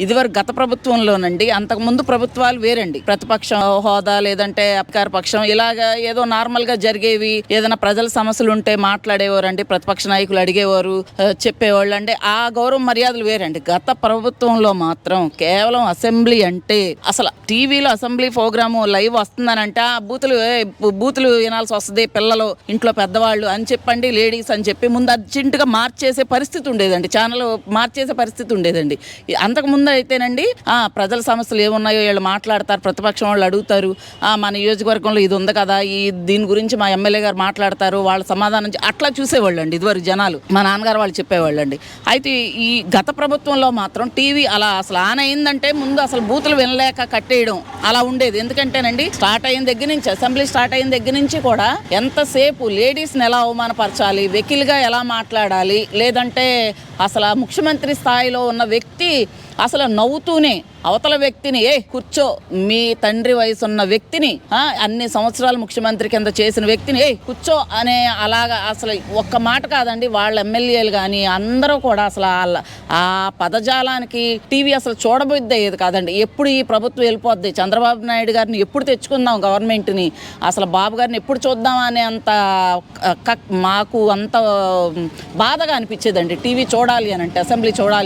ఇదివరకు గత ప్రభుత్వంలోనండి అంతకుముందు ప్రభుత్వాలు వేరండి. ప్రతిపక్ష హోదా లేదంటే అధికార పక్షం ఇలాగా ఏదో నార్మల్గా జరిగేవి. ఏదైనా ప్రజల సమస్యలు ఉంటే మాట్లాడేవారండి ప్రతిపక్ష నాయకులు అడిగేవారు చెప్పేవాళ్ళు. అంటే ఆ గౌరవ మర్యాదలు వేరండి. గత ప్రభుత్వంలో మాత్రం కేవలం అసెంబ్లీ అంటే అసలు టీవీలో అసెంబ్లీ ప్రోగ్రాము లైవ్ వస్తుందనంటే ఆ బూతులు బూతులు వినాల్సి వస్తుంది పిల్లలు ఇంట్లో పెద్దవాళ్ళు అని చెప్పండి లేడీస్ అని చెప్పి ముందు అర్జెంటుగా మార్చేసే పరిస్థితి ఉండేదండి. ఛానల్ మార్చేసే పరిస్థితి ఉండేదండి. అంతకుముందు ముందైతేనండి ఆ, ప్రజల సమస్యలు ఏమున్నాయో వీళ్ళు మాట్లాడతారు ప్రతిపక్షం వాళ్ళు అడుగుతారు ఆ, మా నియోజకవర్గంలో ఇది ఉంది కదా ఈ దీని గురించి మా ఎమ్మెల్యే గారు మాట్లాడతారు వాళ్ళ సమాధానం అట్లా చూసేవాళ్ళు అండి ఇదివరకు జనాలు మా నాన్నగారు వాళ్ళు చెప్పేవాళ్ళు అండి అయితే ఈ గత ప్రభుత్వంలో మాత్రం టీవీ అలా అసలు ఆన్ అయిందంటే ముందు అసలు బూతులు వినలేక కట్టేయడం అలా ఉండేది. ఎందుకంటేనండి స్టార్ట్ అయిన దగ్గర నుంచి అసెంబ్లీ స్టార్ట్ అయిన దగ్గర నుంచి కూడా ఎంతసేపు లేడీస్ని ఎలా అవమానపరచాలి వెకిల్గా ఎలా మాట్లాడాలి లేదంటే అసలు ముఖ్యమంత్రి స్థాయిలో ఉన్న వ్యక్తి అసలు నవ్వుతూనే అవతల వ్యక్తిని ఏ కూర్చో మీ తండ్రి వయసు ఉన్న వ్యక్తిని అన్ని సంవత్సరాలు ముఖ్యమంత్రి కింద చేసిన వ్యక్తిని ఏ కూర్చో అనే అలాగా అసలు ఒక్క మాట కాదండి వాళ్ళ ఎమ్మెల్యేలు కానీ అందరూ కూడా అసలు వాళ్ళ ఆ పదజాలానికి టీవీ అసలు చూడబుద్ది అయ్యేది కాదండి. ఎప్పుడు ఈ ప్రభుత్వం వెళ్ళిపోద్ది? చంద్రబాబు నాయుడు గారిని ఎప్పుడు తెచ్చుకుందాం గవర్నమెంట్ని? అసలు బాబు గారిని ఎప్పుడు చూద్దాం అనే అంత మాకు అంత బాధగా అనిపించేదండి. టీవీ చూడాలి అని అంటే అసెంబ్లీ చూడాలి